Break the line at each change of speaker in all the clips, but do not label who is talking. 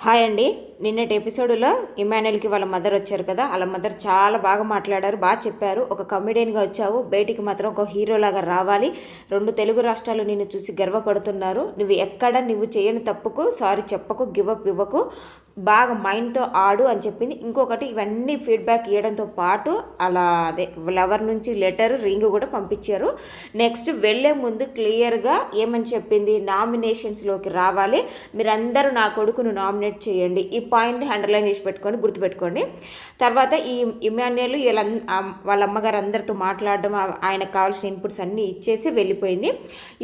Hi అండి. నిన్నటి ఎపిసోడ్లో ఇమానుయల్కి వాళ్ళ మదర్ వచ్చారు కదా వాళ్ళ మదర్ చాలా బాగా మాట్లాడారు బాగా చెప్పారు. ఒక కమెడియన్గా వచ్చావు బయటికి మాత్రం ఒక హీరోలాగా రావాలి. రెండు తెలుగు రాష్ట్రాలు నిన్ను చూసి గర్వపడుతున్నారు. నువ్వు ఎక్కడ నువ్వు చేయని తప్పుకు సారీ చెప్పకు గివప్ ఇవ్వకు. బాగా మైండ్తో ఆడు అని చెప్పింది. ఇంకొకటి ఇవన్నీ ఫీడ్బ్యాక్ ఇవ్వడంతో పాటు అలా అదే లవర్ నుంచి లెటర్ రింగ్ కూడా పంపించారు. నెక్స్ట్ వెళ్ళే ముందు క్లియర్గా ఏమని చెప్పింది? నామినేషన్స్లోకి రావాలి. మీరందరూ నా కొడుకును నామినేట్ చేయండి. ఈ పాయింట్ అండర్లైన్ చేసి పెట్టుకొని గుర్తుపెట్టుకోండి. తర్వాత ఈ ఇమాన్యుయల్ వీళ్ళ వాళ్ళ అమ్మగారు అందరితో మాట్లాడడం ఆయనకు కావాల్సిన ఇన్పుట్స్ అన్నీ ఇచ్చేసి వెళ్ళిపోయింది.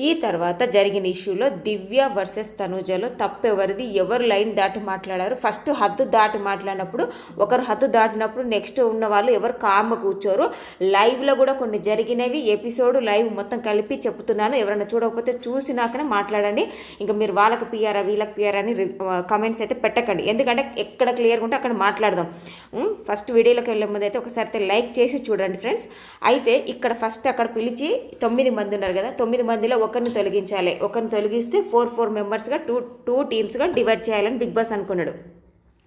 ఈ తర్వాత జరిగిన ఇష్యూలో దివ్య వర్సెస్ తనూజలో తప్పెవరిది ఎవరు లైన్ దాటి మాట్లాడారు? ఫస్ట్ హద్దు దాటి మాట్లాడినప్పుడు ఒకరు హద్దు దాటినప్పుడు నెక్స్ట్ ఉన్న వాళ్ళు ఎవరు కామ కూర్చోరు. లైవ్లో కూడా కొన్ని జరిగినవి ఎపిసోడ్ లైవ్ మొత్తం కలిపి చెప్తున్నాను. ఎవరైనా చూడకపోతే చూసినాకనే మాట్లాడండి. ఇంకా మీరు వాళ్ళకి పిఆర్ వీళ్ళకి పిఆర్ అని కమెంట్స్ అయితే పెట్టకండి. ఎందుకంటే ఎక్కడ క్లియర్గా ఉంటే అక్కడ మాట్లాడదాం. ఫస్ట్ వీడియోలోకి వెళ్ళే ముందు అయితే ఒకసారి అయితే లైక్ చేసి చూడండి ఫ్రెండ్స్ అయితే ఇక్కడ ఫస్ట్ అక్కడ పిలిచి తొమ్మిది మంది ఉన్నారు కదా తొమ్మిది మందిలో ఒకరిని తొలగించాలి. ఒకరిని తొలగిస్తే ఫోర్ ఫోర్ మెంబర్స్గా టూ టూ టీమ్స్గా డివైడ్ చేయాలని బిగ్ బాస్ అనుకున్నాడు.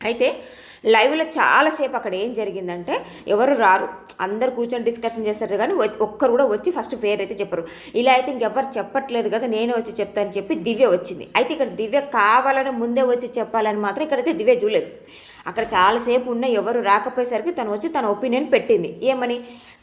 అయితే లైవ్లో చాలాసేపు అక్కడ ఏం జరిగిందంటే ఎవరు రారు. అందరు కూర్చొని డిస్కషన్ చేస్తారు కానీ ఒక్కరు కూడా వచ్చి ఫస్ట్ పేరు అయితే చెప్పరు. ఇలా అయితే ఇంకెవ్వరు చెప్పట్లేదు కదా నేనే వచ్చి చెప్తానని చెప్పి దివ్య వచ్చింది. అయితే ఇక్కడ దివ్య కావాలని ముందే వచ్చి చెప్పాలని మాత్రం ఇక్కడైతే దివ్య చూడలేదు. అక్కడ చాలాసేపు ఉన్న ఎవరు రాకపోయేసరికి తను వచ్చి తన ఒపీనియన్ పెట్టింది. ఏమని?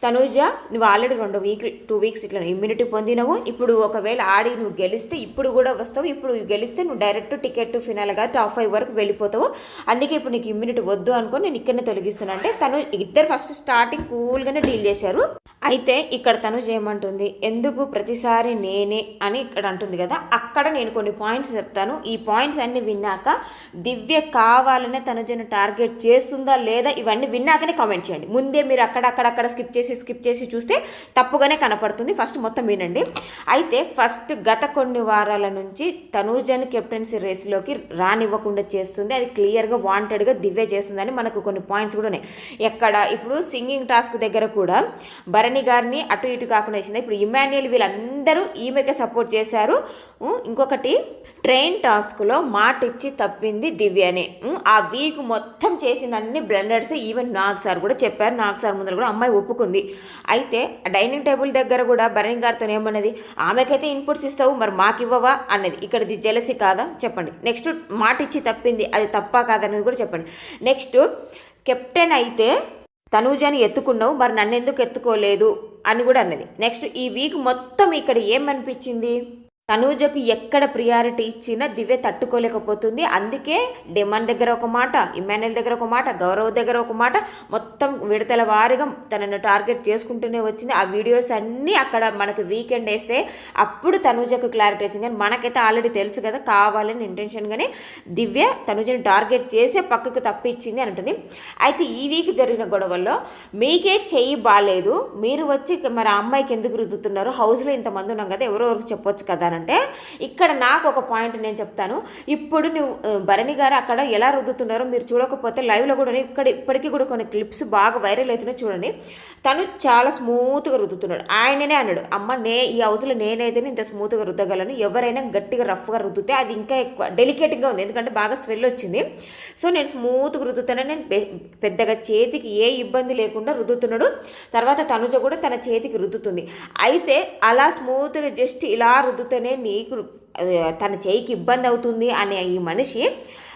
తనూజ నువ్వు ఆల్రెడీ రెండు వీక్ టూ వీక్స్ ఇట్లా ఇమ్యూనిటీ పొందినవు. ఇప్పుడు ఒకవేళ ఆడి నువ్వు గెలిస్తే ఇప్పుడు కూడా వస్తావు. ఇప్పుడు గెలిస్తే నువ్వు డైరెక్ట్ టికెట్ ఫినాల్గా టాప్ ఫైవ్ వరకు వెళ్ళిపోతావు. అందుకే ఇప్పుడు నీకు ఇమ్యూనిటీ వద్దు అనుకో నేను ఇక్కడనే తొలగిస్తాను అంటే తను ఇద్దరు ఫస్ట్ స్టార్టింగ్ కూల్గానే డీల్ చేశారు. అయితే ఇక్కడ తను చేయమంటుంది ఎందుకు ప్రతిసారి నేనే అని ఇక్కడ అంటుంది కదా. అక్కడ నేను కొన్ని పాయింట్స్ చెప్తాను. ఈ పాయింట్స్ అన్ని విన్నాక దివ్య కావాలనే తనుజను టార్గెట్ చేస్తుందా లేదా ఇవన్నీ విన్నాకనే కామెంట్ చేయండి. ముందే మీరు అక్కడ అక్కడక్కడ స్కిప్ చేసి స్కిప్ చేసి చూస్తే తప్పుగానే కనపడుతుంది. ఫస్ట్ మొత్తం వినండి. అయితే ఫస్ట్ గత కొన్ని వారాల నుంచి తనుజను కెప్టెన్సీ రేస్లోకి రానివ్వకుండా చేస్తుంది. అది క్లియర్గా వాంటెడ్గా దివ్య చేస్తుందని మనకు కొన్ని పాయింట్స్ కూడా ఉన్నాయి. ఎక్కడ? ఇప్పుడు సింగింగ్ టాస్క్ దగ్గర కూడా భరణి గారిని అటు ఇటు కాకుండా వేసింది. ఇప్పుడు ఇమాన్యుయల్ వీళ్ళందరూ ఈమెకే సపోర్ట్ చేశారు. ఇంకొకటి ట్రైన్ టాస్క్లో మాట ఇచ్చి తప్పింది దివ్యనే. ఆ వీక్ మొత్తం చేసిన అన్ని బ్లెండర్స్ ఈవెన్ నాగ్ సార్ కూడా చెప్పారు. నాగ్ సార్ ముందర కూడా అమ్మాయి ఒప్పుకుంది. అయితే డైనింగ్ టేబుల్ దగ్గర కూడా భరణి గారితో ఏమన్నది? ఆమెకైతే ఇన్పుట్స్ ఇస్తావు మరి మాకు ఇవ్వవా అన్నది. ఇక్కడ ఇది జెలసి కాదా? చెప్పండి. నెక్స్ట్ మాట ఇచ్చి తప్పింది అది తప్పా కాదనేది కూడా చెప్పండి. నెక్స్ట్ కెప్టెన్ అయితే తనూజని ఎత్తుకున్నావు మరి నన్ను ఎందుకు ఎత్తుకోలేదు? అని కూడా అన్నది. నెక్స్ట్ ఈ వీక్ మొత్తం ఇక్కడ ఏమనిపించింది? తనూజకు ఎక్కడ ప్రియారిటీ ఇచ్చినా దివ్య తట్టుకోలేకపోతుంది. అందుకే డిమాండ్ దగ్గర ఒక మాట ఇమాన్యుల్ దగ్గర ఒక మాట గౌరవ్ దగ్గర ఒక మాట మొత్తం విడతల వారిగా తనను టార్గెట్ చేసుకుంటూనే వచ్చింది. ఆ వీడియోస్ అన్నీ అక్కడ మనకు వీకెండ్ వేస్తే అప్పుడు తనూజకు క్లారిటీ వచ్చింది. కానీ మనకైతే ఆల్రెడీ తెలుసు కదా కావాలని ఇంటెన్షన్గానే దివ్య తనుజని టార్గెట్ చేసే పక్కకు తప్పించింది అని అంటుంది. అయితే ఈ వీక్ జరిగిన గొడవల్లో మీకే చెయ్యి బాగాలేదు మీరు వచ్చి మరి అమ్మాయికి ఎందుకు రుద్దుతున్నారు? హౌస్లో ఇంతమంది ఉన్నాం కదా ఎవరో ఎవరికి చెప్పొచ్చు కదా చెప్తానంటే అంటే ఇక్కడ నాకు ఒక పాయింట్ నేను చెప్తాను. ఇప్పుడు నువ్వు భరణి గారు అక్కడ ఎలా రుద్దుతున్నారో మీరు చూడకపోతే లైవ్లో కూడా ఇక్కడ ఇప్పటికీ కూడా కొన్ని క్లిప్స్ బాగా వైరల్ అవుతున్నాయి చూడండి. తను చాలా స్మూత్గా రుద్దుతున్నాడు. ఆయననే అన్నాడు అమ్మ నే ఈ హౌస్లో నేనైతేనే ఇంత స్మూత్గా రుద్దగలను. ఎవరైనా గట్టిగా రఫ్గా రుద్దితే అది ఇంకా ఎక్కువ డెలికేట్గా ఉంది. ఎందుకంటే బాగా స్వెల్ వచ్చింది. సో నేను స్మూత్గా రుద్దుతానని నేను పెద్దగా చేతికి ఏ ఇబ్బంది లేకుండా రుద్దుతున్నాడు. తర్వాత తనుజ కూడా తన చేతికి రుద్దుతుంది. అయితే అలా స్మూత్గా జస్ట్ ఇలా రుద్దుతూనే నీకు తన చేయికి ఇబ్బంది అవుతుంది అనే ఈ మనిషి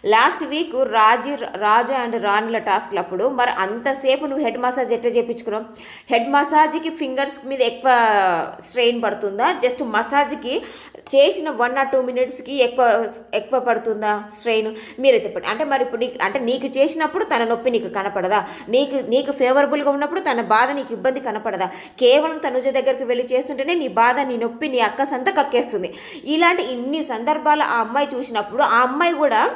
లాస్ట్ వీక్ రాజు రాజు అండ్ రాణుల టాస్క్లు అప్పుడు మరి అంతసేపు నువ్వు హెడ్ మసాజ్ ఎట్లా చేయించుకున్నావు హెడ్ మసాజ్కి ఫింగర్స్ మీద ఎక్కువ స్ట్రెయిన్ పడుతుందా? జస్ట్ మసాజ్కి చేసిన వన్ ఆర్ టూ మినిట్స్కి ఎక్కువ ఎక్కువ పడుతుందా స్ట్రెయిన్? మీరే చెప్పండి. అంటే మరి ఇప్పుడు నీకు అంటే నీకు చేసినప్పుడు తన నొప్పి నీకు కనపడదా? నీకు నీకు ఫేవరబుల్గా ఉన్నప్పుడు తన బాధ నీకు ఇబ్బంది కనపడదా? కేవలం తనుజ దగ్గరికి వెళ్ళి చేస్తుంటేనే నీ బాధ నీ నొప్పి నీ అక్క సంత కక్కేస్తుంది. ఇలాంటి ఇన్ని సందర్భాలు ఆ అమ్మాయి చూసినప్పుడు ఆ అమ్మాయి కూడా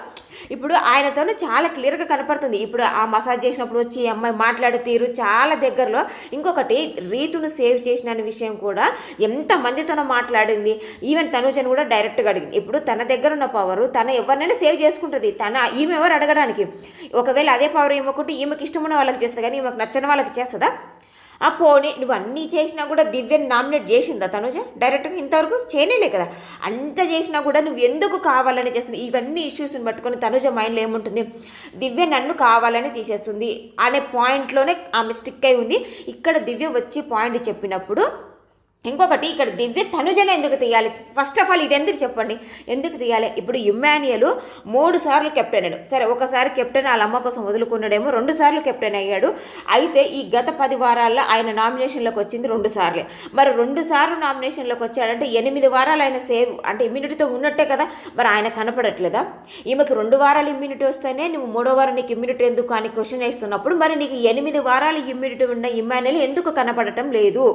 ఇప్పుడు ఆయనతోనే చాలా క్లియర్గా కనపడుతుంది. ఇప్పుడు ఆ మసాజ్ చేసినప్పుడు వచ్చి అమ్మాయి మాట్లాడే తీరు చాలా దగ్గరలో ఇంకొకటి రీతును సేవ్ చేసిన విషయం కూడా ఎంత మందితోనో మాట్లాడింది. ఈవెన్ తనుజను కూడా డైరెక్ట్గా అడిగింది. ఇప్పుడు తన దగ్గర ఉన్న పవర్ తన ఎవరినైనా సేవ్ చేసుకుంటుంది. తన ఈమె ఎవరు అడగడానికి? ఒకవేళ అదే పవర్ ఇవ్వకుంటే ఈమెకి ఉన్న వాళ్ళకి చేస్తుంది కానీ ఈమెకు నచ్చని వాళ్ళకి చేస్తుందా? ఆ పోనీ నువ్వు అన్నీ చేసినా కూడా దివ్యని నామినేట్ చేసిందా తనుజ? డైరెక్ట్గా ఇంతవరకు చేయలేలే కదా. అంత చేసినా కూడా నువ్వు ఎందుకు కావాలని చేస్తున్నావు ఇవన్నీ ఇష్యూస్ని పట్టుకొని తనుజ మైండ్లో ఏముంటుంది? దివ్య నన్ను కావాలని తీసేస్తుంది అనే పాయింట్లోనే ఆమె స్టిక్ అయి ఉంది. ఇక్కడ దివ్య వచ్చి పాయింట్ చెప్పినప్పుడు ఇంకొకటి ఇక్కడ దివ్య తనుజన ఎందుకు తీయాలి? ఫస్ట్ ఆఫ్ ఆల్ ఇది ఎందుకు చెప్పండి? ఎందుకు తీయాలి? ఇప్పుడు ఇమ్మాన్యుయల్ మూడు సార్లు కెప్టెన్ అయ్యాడు. సరే ఒకసారి కెప్టెన్ వాళ్ళ అమ్మ కోసం వదులుకున్నాడేమో రెండు సార్లు కెప్టెన్ అయ్యాడు. అయితే ఈ గత పది వారాల్లో ఆయన నామినేషన్లోకి వచ్చింది రెండు సార్లే. మరి రెండు సార్లు నామినేషన్లోకి వచ్చాడంటే ఎనిమిది వారాలు ఆయన సేవ్ అంటే ఇమ్యూనిటీతో ఉన్నట్టే కదా? మరి ఆయన కనపడట్లేదా? ఈమెకు రెండు వారాలు ఇమ్యూనిటీ వస్తేనే నువ్వు మూడో వారం నీకు ఇమ్యూనిటీ ఎందుకు అని క్వశ్చన్ వేస్తున్నప్పుడు మరి నీకు ఎనిమిది వారాలు ఇమ్యూనిటీ ఉన్న ఇమ్మాన్యుయల్ ఎందుకు కనపడటం లేదు?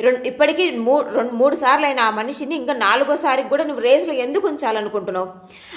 రెండు ఇప్పటికీ మూడు రెండు మూడు సార్లు అయిన ఆ మనిషిని ఇంకా నాలుగోసారికి కూడా నువ్వు రేసులో ఎందుకు ఉంచాలనుకుంటున్నావు?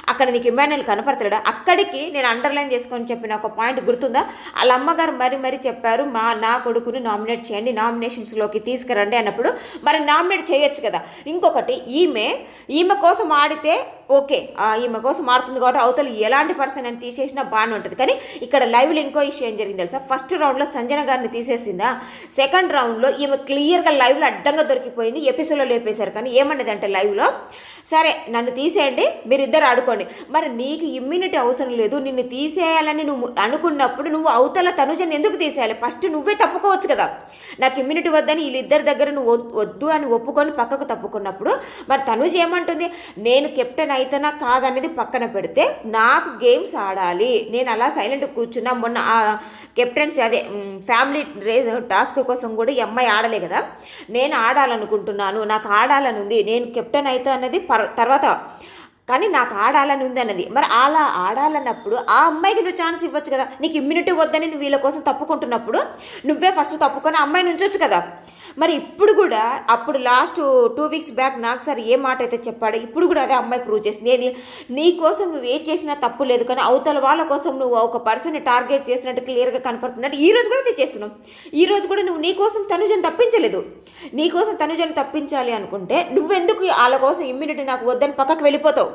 అక్కడ నీకు ఇమాన్యుల్ కనపడతాడు అక్కడికి నేను అండర్లైన్ చేసుకొని చెప్పిన ఒక పాయింట్ గుర్తుందా? వాళ్ళ అమ్మగారు మరి మరి చెప్పారు మా నా కొడుకుని నామినేట్ చేయండి నామినేషన్స్లోకి తీసుకురండి అన్నప్పుడు మరి నామినేట్ చేయొచ్చు కదా. ఇంకొకటి ఈమె ఈమె కోసం ఆడితే ఓకే ఆ, ఈమె కోసం ఆడుతుంది కాబట్టి అవతల ఎలాంటి పర్సన్ అని తీసేసినా బాగానే ఉంటుంది. కానీ ఇక్కడ లైవ్లో ఇంకో ఇష్యూ ఏం జరిగింది తెలుసా? ఫస్ట్ రౌండ్లో సంజన గారిని తీసేసిందా? సెకండ్ రౌండ్లో ఈమె క్లియర్గా లైవ్లో అడ్డంగా దొరికిపోయింది ఎపిసోడ్లో లేపేశారు. కానీ ఏమన్నది అంటే లైవ్లో సరే నన్ను తీసేయండి మీరిద్దరు ఆడుకోండి. మరి నీకు ఇమ్యూనిటీ అవసరం లేదు నిన్ను తీసేయాలని నువ్వు అనుకున్నప్పుడు నువ్వు అవతల తనుజని ఎందుకు తీసేయాలి? ఫస్ట్ నువ్వే తప్పుకోవచ్చు కదా. నాకు ఇమ్యూనిటీ వద్దని వీళ్ళిద్దరి దగ్గర నువ్వు వద్దు అని ఒప్పుకొని పక్కకు తప్పుకున్నప్పుడు మరి తనుజ్ ఏమంటుంది? నేను కెప్టెన్ అయితేనా కాదనేది పక్కన పెడితే నాకు గేమ్స్ ఆడాలి. నేను అలా సైలెంట్ కూర్చున్నా. మొన్న ఆ కెప్టెన్సీ అదే ఫ్యామిలీ రేజ్ టాస్క్ కోసం కూడా ఈ అమ్మాయి ఆడలే కదా. నేను ఆడాలనుకుంటున్నాను నాకు ఆడాలని ఉంది. నేను కెప్టెన్ అయితే అన్నది తర్వాత కానీ నాకు ఆడాలని ఉంది అన్నది. మరి అలా ఆడాలన్నప్పుడు ఆ అమ్మాయికి నువ్వు ఛాన్స్ ఇవ్వచ్చు కదా. నీకు ఇమ్యూనిటీ వద్దని నువ్వు వీళ్ళ కోసం తప్పుకుంటున్నప్పుడు నువ్వే ఫస్ట్ తప్పుకొని ఆ అమ్మాయిని ఉంచొచ్చు కదా. మరి ఇప్పుడు కూడా అప్పుడు లాస్ట్ టూ వీక్స్ బ్యాక్ నాకు సార్ ఏ మాట అయితే చెప్పాడు ఇప్పుడు కూడా అదే అమ్మాయి ప్రూవ్ చేసింది. ఏది? నీ కోసం నువ్వు ఏ చేసినా తప్పు లేదు కానీ అవతల వాళ్ళ కోసం నువ్వు ఒక పర్సన్ టార్గెట్ చేసినట్టు క్లియర్గా కనపడుతుంది. అంటే ఈ రోజు కూడా అదే చేస్తున్నావు ఈ రోజు కూడా నువ్వు నీ కోసం తనుజను తప్పించలేదు. నీ కోసం తనుజను తప్పించాలి అనుకుంటే నువ్వెందుకు వాళ్ళ కోసం ఇమ్యూనిటీ నాకు వద్దని పక్కకు వెళ్ళిపోతావు?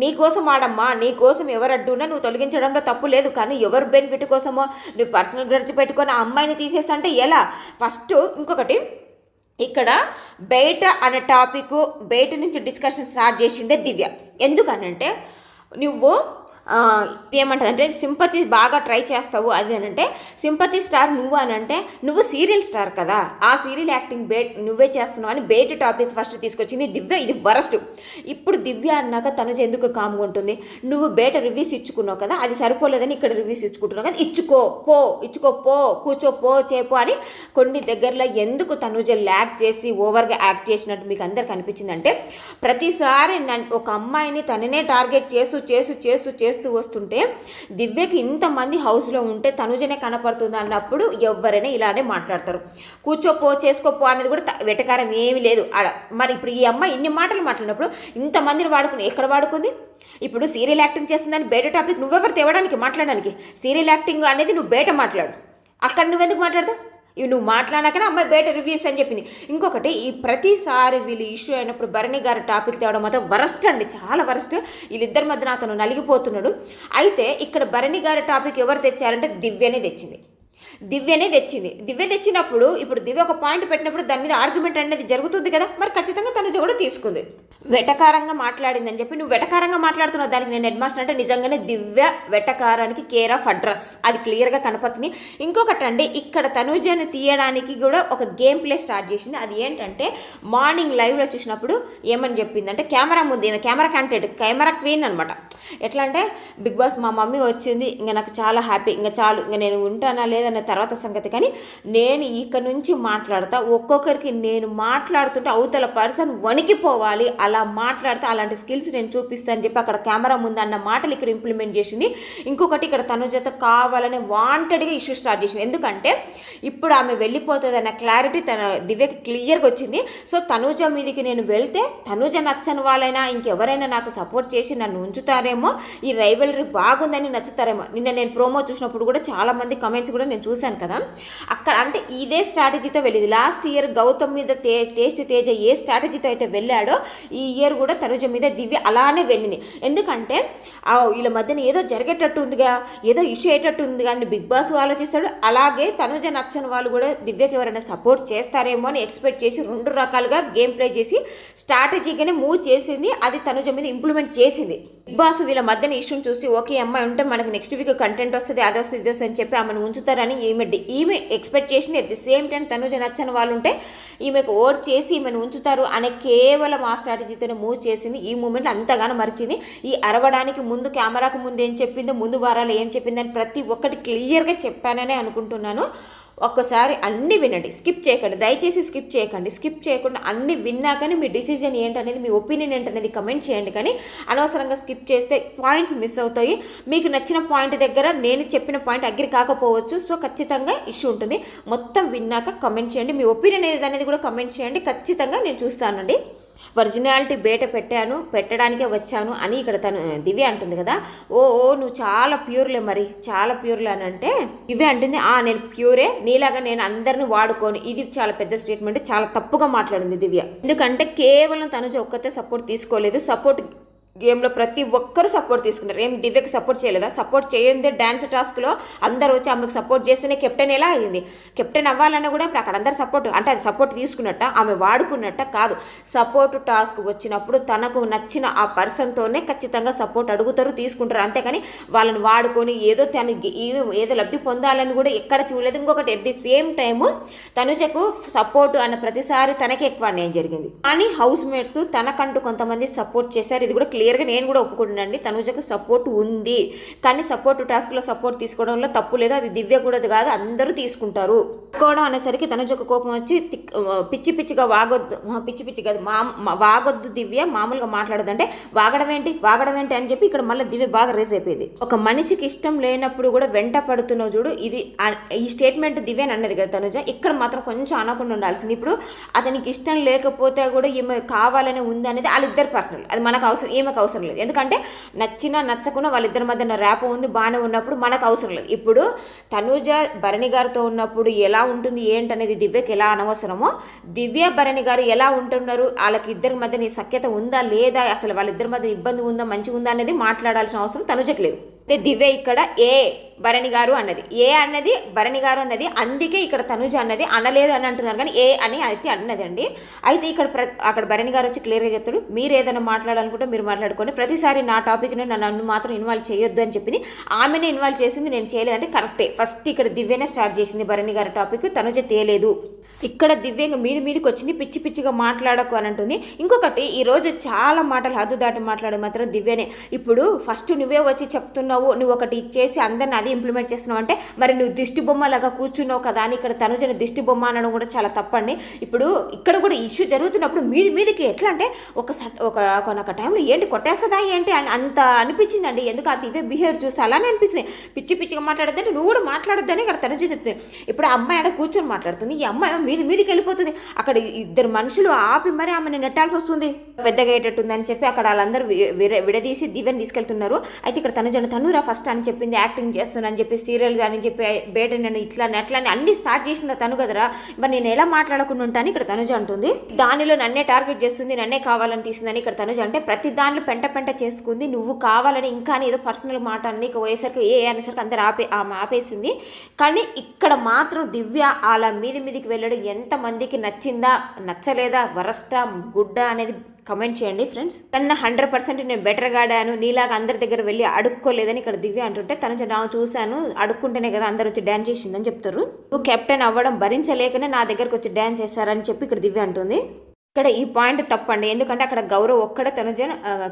నీకోసం ఆడమ్మా నీకోసం ఎవరు అడ్డున్నా నువ్వు తొలగించడంలో తప్పు లేదు. కానీ ఎవరు బెనిఫిట్ కోసమో నువ్వు పర్సనల్ గ్రడ్జ్ పెట్టుకొని ఆ అమ్మాయిని తీసేస్తా అంటే ఎలా? ఫస్ట్ ఇంకొకటి ఇక్కడ బయట అనే టాపిక్ బయట నుంచి డిస్కషన్ స్టార్ట్ చేసిందే దివ్య. ఎందుకనంటే నువ్వు ఏమంటది అంటే సింపతి బాగా ట్రై చేస్తావు అది అని అంటే సింపతి స్టార్ నువ్వు అని అంటే నువ్వు సీరియల్ స్టార్ కదా ఆ సీరియల్ యాక్టింగ్ బేట్ నువ్వే చేస్తున్నావు అని బయట టాపిక్ ఫస్ట్ తీసుకొచ్చింది దివ్య ఇది వరస్ట్. ఇప్పుడు దివ్య అన్నాక తనుజ ఎందుకు కామ్గా ఉంటుంది? నువ్వు బేట రివ్యూస్ ఇచ్చుకున్నావు కదా అది సరిపోలేదని ఇక్కడ రివ్యూస్ ఇచ్చుకుంటున్నావు కదా ఇచ్చుకో పో ఇచ్చుకో పో కూర్చో పో చేపో అని కొన్ని దగ్గరలో ఎందుకు తనుజ ల్యాక్ చేసి ఓవర్గా యాక్ట్ చేసినట్టు మీకు అందరికి అనిపించిందంటే ప్రతిసారి నన్ ఒక అమ్మాయిని తననే టార్గెట్ చేస్తూ చేస్తూ చేస్తూ చేస్తూ వస్తుంటే దివ్యకి ఇంతమంది హౌస్లో ఉంటే తనుజనే కనపడుతుంది అన్నప్పుడు ఎవరైనా ఇలానే మాట్లాడతారు. కూర్చోపో చేసుకోపో అనేది కూడా వెటకారం ఏమీ లేదు. ఆడ మరి ఇప్పుడు ఈ అమ్మాయి ఇన్ని మాటలు మాట్లాడినప్పుడు ఇంతమందిని వాడుకుని ఎక్కడ వాడుకుంది? ఇప్పుడు సీరియల్ యాక్టింగ్ చేస్తుందని బయట టాపిక్ నువ్వెవరు తేవడానికి మాట్లాడడానికి? సీరియల్ యాక్టింగ్ అనేది నువ్వు బయట మాట్లాడు. అక్కడ నువ్వెందుకు మాట్లాడతావు? ఇవి నువ్వు మాట్లాడాకనే అమ్మాయి బయట రివ్యూస్ అని చెప్పింది. ఇంకొకటి ఈ ప్రతిసారి వీళ్ళు ఇష్యూ అయినప్పుడు భరణి గారి టాపిక్ తేవడం మాత్రం వరస్ట్ అండి. చాలా వరస్ట్. వీళ్ళిద్దరి మధ్యన అతను నలిగిపోతున్నాడు. అయితే ఇక్కడ భరణి గారి టాపిక్ ఎవరు తెచ్చారంటే దివ్యనే తెచ్చింది. దివ్యనే తెచ్చింది. దివ్య తెచ్చినప్పుడు ఇప్పుడు దివ్య ఒక పాయింట్ పెట్టినప్పుడు దాని మీద ఆర్గ్యుమెంట్ అనేది జరుగుతుంది కదా? మరి ఖచ్చితంగా తనుజ కూడా తీసుకుంది. వెటకారంగా మాట్లాడిందని చెప్పి నువ్వు వెటకారంగా మాట్లాడుతున్నావు. దానికి నేను హెడ్ మాస్టర్ అంటే నిజంగానే దివ్య వెటకారానికి కేర్ ఆఫ్ అడ్రస్ అది క్లియర్గా కనపడుతుంది. ఇంకొకటి అండి ఇక్కడ తనుజని తీయడానికి కూడా ఒక గేమ్ ప్లే స్టార్ట్ చేసింది. అది ఏంటంటే మార్నింగ్ లైవ్లో చూసినప్పుడు ఏమని చెప్పింది అంటే కెమెరా ముందు కెమెరా కంటెంట్ కెమెరా క్వీన్ అనమాట. ఎట్లా అంటే బిగ్ బాస్ మా మమ్మీ వచ్చింది ఇంకా నాకు చాలా హ్యాపీ ఇంకా చాలు ఇంకా నేను ఉంటానా లేదన్న తర్వాత సంగతి. కానీ నేను ఇక నుంచి మాట్లాడతా. ఒక్కొక్కరికి నేను మాట్లాడుతుంటే అవతల పర్సన్ వణికిపోవాలి. అలా మాట్లాడితే అలాంటి స్కిల్స్ నేను చూపిస్తాను అని చెప్పి అక్కడ కెమెరా ముందన్న మాటలు ఇక్కడ ఇంప్లిమెంట్ చేసింది. ఇంకొకటి ఇక్కడ తను చేత కావాలని వాంటెడ్గా ఇష్యూ స్టార్ట్ చేసింది. ఎందుకంటే ఇప్పుడు ఆమె వెళ్ళిపోతుంది అన్న క్లారిటీ తన దివ్యకి క్లియర్గా వచ్చింది. సో తనూజ మీదకి నేను వెళ్తే తనూజ నచ్చని వాళ్ళైనా ఇంకెవరైనా నాకు సపోర్ట్ చేసి నన్ను ఉంచుతారేమో ఈ రైవలరీ బాగుందని నచ్చుతారేమో. నిన్న నేను ప్రోమో చూసినప్పుడు కూడా చాలా మంది కమెంట్స్ కూడా నేను నేను చూశాను కదా. అక్కడ అంటే ఇదే స్ట్రాటజీతో వెళ్ళింది. లాస్ట్ ఇయర్ గౌతమ్ మీద తే టేస్ట్ తేజ ఏ స్ట్రాటజీతో అయితే వెళ్ళాడో ఈ ఇయర్ కూడా తనుజ మీద దివ్య అలానే వెళ్ళింది. ఎందుకంటే వీళ్ళ మధ్యన ఏదో జరిగేటట్టు ఉందిగా ఏదో ఇష్యూ అయ్యేటట్టు ఉంది కానీ బిగ్ బాస్ ఆలోచిస్తాడు. అలాగే తనుజ నచ్చని వాళ్ళు కూడా దివ్యకి ఎవరైనా సపోర్ట్ చేస్తారేమో అని ఎక్స్పెక్ట్ చేసి రెండు రకాలుగా గేమ్ ప్లే చేసి స్ట్రాటజీగానే మూవ్ చేసింది. అది తనుజ మీద ఇంప్లిమెంట్ చేసింది. బిగ్ బాస్ వీళ్ళ మధ్యన ఇష్యూని చూసి ఓకే అమ్మాయి ఉంటే మనకి నెక్స్ట్ వీక్ కంటెంట్ వస్తుంది అది వస్తుంది ఇది వస్తుంది అని చెప్పి ఆమెను ఉంచుతారని ఈమె ఈమె ఎక్స్పెక్ట్ చేసింది at the same time Tanuja నచ్చని వాళ్ళు ఉంటే ఈమెకు ఓట్ చేసి ఈమెను ఉంచుతారు అనే కేవలం ఆ స్ట్రాటజీతోనే మూవ్ చేసింది. ఈ మూమెంట్ అంతగానో మరిచింది. ఈ అరవడానికి ముందు కెమెరాకు ముందు ఏం చెప్పిందో ముందు వారాలు ఏం చెప్పిందని ప్రతి ఒక్కటి క్లియర్గా చెప్పాననే అనుకుంటున్నాను. ఒక్కసారి అన్ని వినండి. స్కిప్ చేయకండి. దయచేసి స్కిప్ చేయకండి. స్కిప్ చేయకుండా అన్నీ విన్నాకనే మీ డిసిజన్ ఏంటనేది మీ ఒపీనియన్ ఏంటనేది కమెంట్ చేయండి. కానీ అనవసరంగా స్కిప్ చేస్తే పాయింట్స్ మిస్ అవుతాయి. మీకు నచ్చిన పాయింట్ దగ్గర నేను చెప్పిన పాయింట్ అగ్రి కాకపోవచ్చు. సో ఖచ్చితంగా ఇష్యూ ఉంటుంది. మొత్తం విన్నాక కమెంట్ చేయండి. మీ ఒపీనియన్ ఏది అనేది కూడా కమెంట్ చేయండి. ఖచ్చితంగా నేను చూస్తానండి. ఒరిజినాలిటీ బయట పెట్టాను పెట్టడానికే వచ్చాను అని ఇక్కడ తను దివ్య అంటుంది కదా. ఓ ఓ నువ్వు చాలా ప్యూర్లే మరి చాలా ప్యూర్లే అని అంటే ఇవే అంటుంది ఆ నేను ప్యూరే నీలాగా నేను అందరిని వాడుకోను. ఇది చాలా పెద్ద స్టేట్మెంట్ చాలా తప్పుగా మాట్లాడింది దివ్య. ఎందుకంటే కేవలం తనుజ ఒక్కతే సపోర్ట్ తీసుకోలేదు సపోర్ట్ గేమ్లో ప్రతి ఒక్కరు సపోర్ట్ తీసుకున్నారు. ఏం దివ్యకి సపోర్ట్ చేయలేదా? సపోర్ట్ చేయండి డ్యాన్స్ టాస్క్లో అందరూ వచ్చి ఆమెకు సపోర్ట్ చేస్తేనే కెప్టెన్ ఎలా అయింది? కెప్టెన్ అవ్వాలన్నా కూడా ఇప్పుడు అక్కడ అందరు సపోర్ట్ అంటే అది సపోర్ట్ తీసుకున్నట్ట ఆమె వాడుకున్నట్ట కాదు. సపోర్ట్ టాస్క్ వచ్చినప్పుడు తనకు నచ్చిన ఆ పర్సన్తోనే ఖచ్చితంగా సపోర్ట్ అడుగుతారు తీసుకుంటారు. అంతేకాని వాళ్ళని వాడుకొని ఏదో తన ఏదో లబ్ధి పొందాలని కూడా ఎక్కడ చూడలేదు. ఇంకొకటి ఎట్ ది సేమ్ టైము తనుజకు సపోర్ట్ అన్న ప్రతిసారి తనకే ఎక్కువ అన్యాయం జరిగింది. కానీ హౌస్ మేట్స్ తనకంటూ కొంతమంది సపోర్ట్ చేశారు. ఇది కూడా క్లియర్ క్లియర్గా నేను కూడా ఒప్పుకుంటున్నాను తనుజకు సపోర్ట్ ఉంది. కానీ సపోర్ట్ టాస్క్లో సపోర్ట్ తీసుకోవడంలో తప్పు లేదు. అది దివ్య కూడా కాదు అందరూ తీసుకుంటారు. తీసుకోవడం అనేసరికి తనుజకు కోపం వచ్చి తిక్- పిచ్చి పిచ్చిగా వాగొద్దు. పిచ్చి పిచ్చి కాదు మా వాగొద్దు దివ్య మామూలుగా మాట్లాడదంటే వాగడం ఏంటి? వాగడం ఏంటి? అని చెప్పి ఇక్కడ మళ్ళీ దివ్య బాగా రేస్ అయిపోయింది. ఒక మనిషికి ఇష్టం లేనప్పుడు కూడా వెంట పడుతున్నావు చూడు ఇది ఈ స్టేట్మెంట్ దివ్య అని అన్నది కదా తనుజ. ఇక్కడ మాత్రం కొంచెం అనకుండా ఉండాల్సింది. ఇప్పుడు అతనికి ఇష్టం లేకపోతే కూడా ఈమె కావాలనే ఉంది అనేది వాళ్ళిద్దరు పర్సనల్. అది మనకు అవసరం. ఈమెకు అవసరం లేదు. ఎందుకంటే నచ్చినా నచ్చకున్నా వాళ్ళిద్దరి మధ్యన ర్యాప్ ఉంది బాగానే ఉన్నప్పుడు మనకు అవసరం లేదు. ఇప్పుడు తనూజ భరణి గారితో ఉన్నప్పుడు ఎలా ఉంటుంది ఏంటనేది దివ్యకి ఎలా అనవసరమో దివ్య భరణి గారు ఎలా ఉంటున్నారు వాళ్ళకి ఇద్దరి మధ్య నీ సఖ్యత ఉందా లేదా అసలు వాళ్ళిద్దరి మధ్య ఇబ్బంది ఉందా మంచిగా ఉందా అనేది మాట్లాడాల్సిన అవసరం తనుజకి లేదు. అయితే దివ్య ఇక్కడ ఏ భరణి గారు అన్నది. ఏ అన్నది భరణి గారు అన్నది. అందుకే ఇక్కడ తనుజ అన్నది. అనలేదు అని అంటున్నారు కానీ ఏ అని అయితే అన్నది అండి అయితే ఇక్కడ ప్ర అక్కడ భరణి గారు వచ్చి క్లియర్గా చెప్తాడు. మీరు ఏదైనా మాట్లాడాలనుకుంటే మీరు మాట్లాడుకోండి. ప్రతిసారి నా టాపిక్ని నన్ను మాత్రం ఇన్వాల్వ్ చేయొద్దు అని చెప్పింది. ఆమెనే ఇన్వాల్వ్ చేసింది నేను చేయలేదంటే కరెక్టే ఫస్ట్ ఇక్కడ దివ్యనే స్టార్ట్ చేసింది భరణి గారి టాపిక్ తనుజ తేలేదు. ఇక్కడ దివ్యంగా మీది మీదకి వచ్చింది పిచ్చి పిచ్చిగా మాట్లాడకు అని అంటుంది. ఇంకొకటి ఈరోజు చాలా మాటలు హద్దు దాటి మాట్లాడే మాత్రం దివ్యనే. ఇప్పుడు ఫస్ట్ నువ్వే వచ్చి చెప్తున్నావు నువ్వు ఒకటి ఇచ్చేసి అందరిని అది ఇంప్లిమెంట్ చేస్తున్నావు అంటే మరి నువ్వు దిష్టి బొమ్మలాగా కూర్చున్నావు కదా అని ఇక్కడ తనుజని దిష్టి బొమ్మ అనడం కూడా చాలా తప్పండి. ఇప్పుడు ఇక్కడ కూడా ఇష్యూ జరుగుతున్నప్పుడు మీది మీదకి ఎట్లా అంటే ఒక ఒక కొనొక టైంలో ఏంటి కొట్టేస్తుందా ఏంటి అని అంత అనిపించిందండి. ఎందుకు ఆ దివ్య బిహేవియర్ చూస్తే అలానే అనిపిస్తుంది. పిచ్చి పిచ్చిగా మాట్లాడద్దంటే నువ్వు కూడా మాట్లాడొద్దని ఇక్కడ తనుజ చెప్తుంది. ఇప్పుడు ఆ అమ్మాయి ఆడ కూర్చొని మాట్లాడుతుంది. ఈ అమ్మాయి మీది మీదికి వెళ్ళిపోతుంది. అక్కడ ఇద్దరు మనుషులు ఆపి మరి ఆమెను నెట్టాల్సి వస్తుంది. పెద్దగా అయ్యేటట్టుందని చెప్పి అక్కడ వాళ్ళందరూ విడదీసి దివ్యని తీసుకెళ్తున్నారు. అయితే ఇక్కడ తను జన తనురా ఫస్ట్ అని చెప్పింది యాక్టింగ్ చేస్తున్నా చెప్పి సీరియల్ అని చెప్పి బయట నేను ఇట్లా అట్లా అని అన్ని స్టార్ట్ చేసింది తను కదరా? మరి నేను ఎలా మాట్లాడకుండా ఉంటాను? ఇక్కడ తనుజ అంటుంది. దానిలో నన్నే టార్గెట్ చేస్తుంది నన్నే కావాలని తీసిందని ఇక్కడ తనుజ అంటే ప్రతి దానిలో పెంట పెంట చేసుకుంది. నువ్వు కావాలని ఇంకా ఏదో పర్సనల్ మాట అన్ని ఇక పోయేసరికి ఏ అనేసరికి అందరు ఆపే ఆమె ఆపేసింది. కానీ ఇక్కడ మాత్రం దివ్య అలా మీది మీదికి వెళ్ళడం ఎంతమందికి నచ్చిందా నచ్చలేదా వరస్టా గుడ్డ అనేది కమెంట్ చేయండి ఫ్రెండ్స్ కన్నా హండ్రెడ్ పర్సెంట్ నేను బెటర్గా ఆడాను నీలాగా అందరి దగ్గర వెళ్ళి అడుక్కోలేదని ఇక్కడ దివ్య అంటుంటే తను చె- నా చూశాను అడుక్కుంటేనే కదా అందరు వచ్చి డ్యాన్స్ చేసిందని చెప్తారు. నువ్వు కెప్టెన్ అవ్వడం భరించలేకనే నా దగ్గరకు వచ్చి డ్యాన్స్ చేశారని చెప్పి ఇక్కడ దివ్య అంటుంది. ఇక్కడ ఈ పాయింట్ తప్పండి. ఎందుకంటే అక్కడ గౌరవ్ ఒక్కడే తనుజ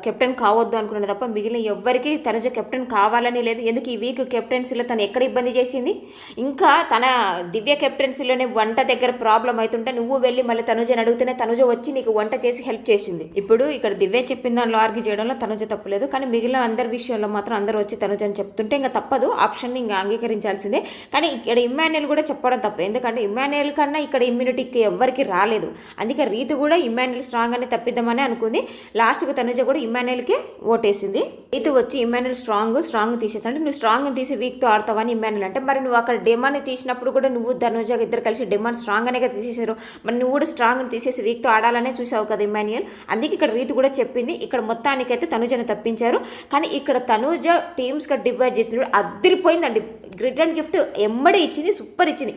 కెప్టెన్ కావద్దు అనుకున్నది తప్ప మిగిలిన ఎవ్వరికి తనుజ కెప్టెన్ కావాలని లేదు. ఎందుకు ఈ వీక్ కెప్టెన్సీలో తను ఎక్కడ ఇబ్బంది చేసింది? ఇంకా తన దివ్య కెప్టెన్సీలోనే వంట దగ్గర ప్రాబ్లం అవుతుంటే నువ్వు వెళ్ళి మళ్ళీ తనుజని అడిగితేనే తనుజ వచ్చి నీకు వంట చేసి హెల్ప్ చేసింది. ఇప్పుడు ఇక్కడ దివ్య చెప్పిన దానిలో ఆర్గ్యూ చేయడంలో తనుజ తప్పలేదు. కానీ మిగిలిన అందరి విషయంలో మాత్రం అందరూ వచ్చి తనుజ అని చెప్తుంటే ఇంకా తప్పదు. ఆప్షన్ ఇంకా అంగీకరించాల్సిందే. కానీ ఇక్కడ ఇమ్మాన్యుల్ కూడా చెప్పడం తప్ప. ఎందుకంటే ఇమ్మాన్యుల్ కన్నా ఇక్కడ ఇమ్యూనిటీకి ఎవ్వరికి రాలేదు. అందుకే రీతి కూడా కూడా ఇమ్మాన్యుల్ స్ట్రాంగ్ అని తప్పిద్దామని అనుకుంది. లాస్ట్కి తనుజ కూడా ఇమ్మాన్యుల్కే ఓటేసింది. రీతు వచ్చి ఇమ్మాన్యుల్ స్ట్రాంగ్ స్ట్రాంగ్ తీసేసి అంటే నువ్వు స్ట్రాంగ్ తీసి వీక్తో ఆడతావని ఇమ్మాన్యుల్ అంటే మరి నువ్వు అక్కడ డెమాన్ని తీసినప్పుడు కూడా నువ్వు ధనుజ ఇద్దరు కలిసి డెమాన్ స్ట్రాంగ్ అనే తీసేశారు. మరి నువ్వు కూడా స్ట్రాంగ్ తీసేసి వీక్తో ఆడాలనే చూసావు కదా ఇమ్మాన్యుల్ అందుకే ఇక్కడ రీతు కూడా చెప్పింది. ఇక్కడ మొత్తానికైతే తనుజను తప్పించారు. కానీ ఇక్కడ తనుజ టీమ్స్గా డివైడ్ చేసినప్పుడు అద్దరిపోయిందండి రిటర్న్ గిఫ్ట్ ఎమ్మడే ఇచ్చింది సూపర్ ఇచ్చింది.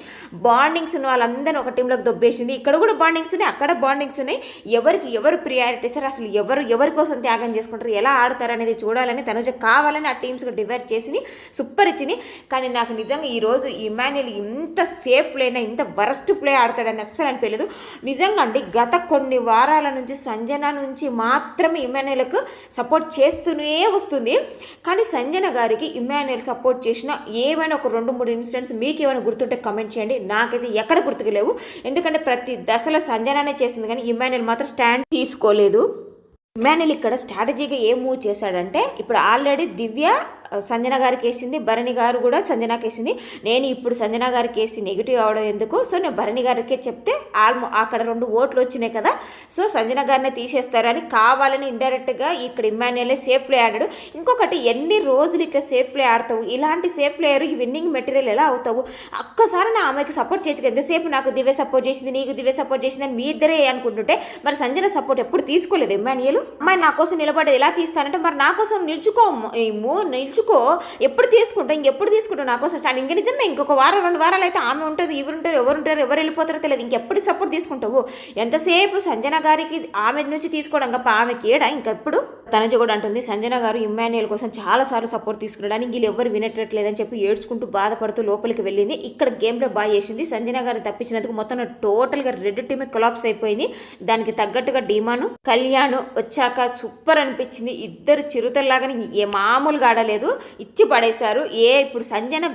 బాండింగ్స్ ఉన్న వాళ్ళందరినీ ఒక టీంలోకి దొబ్బేసింది. ఇక్కడ కూడా బాండింగ్స్ ఉన్నాయి అక్కడ బాండింగ్స్ ఉన్నాయి. ఎవరికి ఎవరు ప్రియారిటీ సార్? అసలు ఎవరు ఎవరి కోసం త్యాగం చేసుకుంటారు? ఎలా ఆడతారు అనేది చూడాలని తనుజ కావాలని ఆ టీమ్స్కి డివైడ్ చేసింది సూపర్ ఇచ్చింది. కానీ నాకు నిజంగా ఈరోజు ఇమాన్యుల్ ఇంత సేఫ్ ప్లేనా ఇంత వరస్ట్ ప్లే ఆడతాడని అస్సలు అనిపించలేదు. నిజంగా అండి గత కొన్ని వారాల నుంచి సంజన నుంచి మాత్రమే ఇమాన్యుల్కు సపోర్ట్ చేస్తూనే వస్తుంది. కానీ సంజన గారికి ఇమాన్యుల్ సపోర్ట్ చేసిన ఏమైనా ఒక రెండు మూడు ఇన్సిడెంట్స్ మీకు ఏమైనా గుర్తుంటే కమెంట్ చేయండి. నాకైతే ఎక్కడ గుర్తుకు లేవు ఎందుకంటే ప్రతి దశలో సంజనానే చేసింది కానీ ఇమాన్యుల్ మాత్రం స్టాండ్ తీసుకోలేదు. ఇమాన్యుల్ ఇక్కడ స్ట్రాటజీగా ఏం మూవ్ చేశాడంటే ఇప్పుడు ఆల్రెడీ దివ్య సంజన గారికి వేసింది భరణి గారు కూడా సంజనాకి వేసింది. నేను ఇప్పుడు సంజన గారికి వేసి నెగిటివ్ అవడం ఎందుకు? సో నేను భరణి గారికే చెప్తే ఆల్మో అక్కడ రెండు ఓట్లు వచ్చినాయి కదా. సో సంజన గారిని తీసేస్తారని కావాలని ఇండైరెక్ట్గా ఇక్కడ ఇమ్మాన్యులే సేఫ్ ప్లే ఆడాడు. ఇంకొకటి ఎన్ని రోజులు ఇట్లా సేఫ్ ప్లే ఆడతావు? ఇలాంటి సేఫ్ ప్లేయర్ ఈ విన్నింగ్ మెటీరియల్ ఎలా అవుతావు? ఒక్కసారి నా ఆమెకి సపోర్ట్ చేయొచ్చు ఎంతసేపు నాకు దివ్య సపోర్ట్ చేసింది నీకు దివ్య సపోర్ట్ చేసింది అని మీ ఇద్దరే అనుకుంటుంటే మరి సంజన సపోర్ట్ ఎప్పుడు తీసుకోలేదు ఇమ్మాన్యులు అమ్మాయి నా కోసం నిలబడి ఎలా తీస్తానంటే మరి నా కోసం నిల్చుకో ఏమో తీసుకో. ఎప్పుడు తీసుకుంటా ఇంకెప్పుడు తీసుకుంటావు? నా కోసం స్టాండ్ ఇంక నిజమే ఇంకొక వారం రెండు వారాలు అయితే ఆమె ఉంటుంది ఇవరు ఉంటారు ఎవరు ఉంటారు ఎవరు వెళ్ళిపోతారో తెలియదు. ఇంకెప్పుడు సపోర్ట్ తీసుకుంటావు? ఎంతసేపు సంజన గారికి ఆమె నుంచి తీసుకోవడం? గప్ప ఆమెకి ఏడా? ఇంకెప్పుడు తనజ కూడా అంటుంది సంజన గారు ఇమ్మాన్యుయల్ కోసం చాలాసార్లు సపోర్ట్ తీసుకున్నాడని వీళ్ళు ఎవరు వినట్లేదని చెప్పి ఏడ్చుకుంటూ బాధపడుతూ లోపలికి వెళ్ళింది. ఇక్కడ గేమ్లో బాగా చేసింది. సంజన గారు తప్పించినందుకు మొత్తం టోటల్గా రెడ్ టీమ్ కొలాప్స్ అయిపోయింది. దానికి తగ్గట్టుగా డీమాను కళ్యాణ్ వచ్చాక సూపర్ అనిపించింది. ఇద్దరు చిరుతల్లాగానే ఏ మామూలుగా ఆడలేదు. ఇచ్చి పడేశారు. ఏ ఇప్పుడు సంజన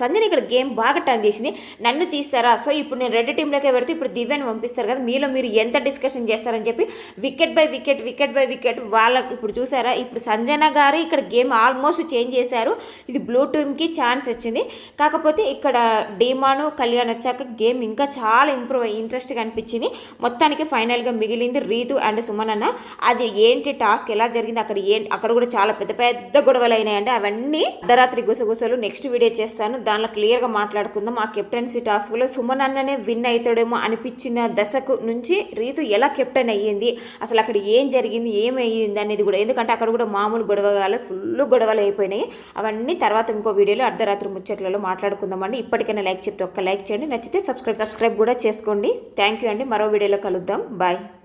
సంజన ఇక్కడ గేమ్ బాగా టర్న్ చేసింది. నన్ను తీస్తారా? సో ఇప్పుడు నేను రెడ్ టీంలోకే పెడితే ఇప్పుడు దివ్యాన్ని పంపిస్తారు కదా. మీలో మీరు ఎంత డిస్కషన్ చేస్తారని చెప్పి wicket by wicket wicket by wicket వాళ్ళకి ఇప్పుడు చూసారా? ఇప్పుడు సంజన గారు ఇక్కడ గేమ్ ఆల్మోస్ట్ చేంజ్ చేశారు. ఇది బ్లూ టీమ్కి ఛాన్స్ వచ్చింది. కాకపోతే ఇక్కడ డీమాను కళ్యాణ్ వచ్చాక గేమ్ ఇంకా చాలా ఇంప్రూవ్ అయ్యి ఇంట్రెస్ట్గా అనిపించింది. మొత్తానికి ఫైనల్గా మిగిలింది రీతు అండ్ సుమన్ అన్న. అది ఏంటి టాస్క్? ఎలా జరిగింది? అక్కడ ఏంటి? అక్కడ కూడా చాలా పెద్ద పెద్ద గొడవలు అయినాయండి. అవన్నీ అర్ధరాత్రి గుసగుసలు నెక్స్ట్ వీడియో చేస్తాను. దానిలో క్లియర్గా మాట్లాడుకుందాం. ఆ కెప్టెన్సీ టాస్క్లో సుమన్ అన్ననే విన్ అవుతాడేమో అనిపించిన దశకు నుంచి రీతు ఎలా కెప్టెన్ అయ్యింది? అసలు అక్కడ ఏం జరిగింది? ఏమయ్యింది అనేది కూడా ఎందుకంటే అక్కడ కూడా మామూలు గొడవలు ఫుల్ గొడవలు అయిపోయినాయి. అవన్నీ తర్వాత ఇంకో వీడియోలో అర్ధరాత్రి ముచ్చట్లలో మాట్లాడుకుందామండి. ఇప్పటికైనా లైక్ చెప్తే ఒక్క లైక్ చేయండి. నచ్చితే సబ్స్క్రైబ్ సబ్స్క్రైబ్ కూడా చేసుకోండి. థ్యాంక్ యూ అండి. మరో వీడియోలో కలుద్దాం. బాయ్.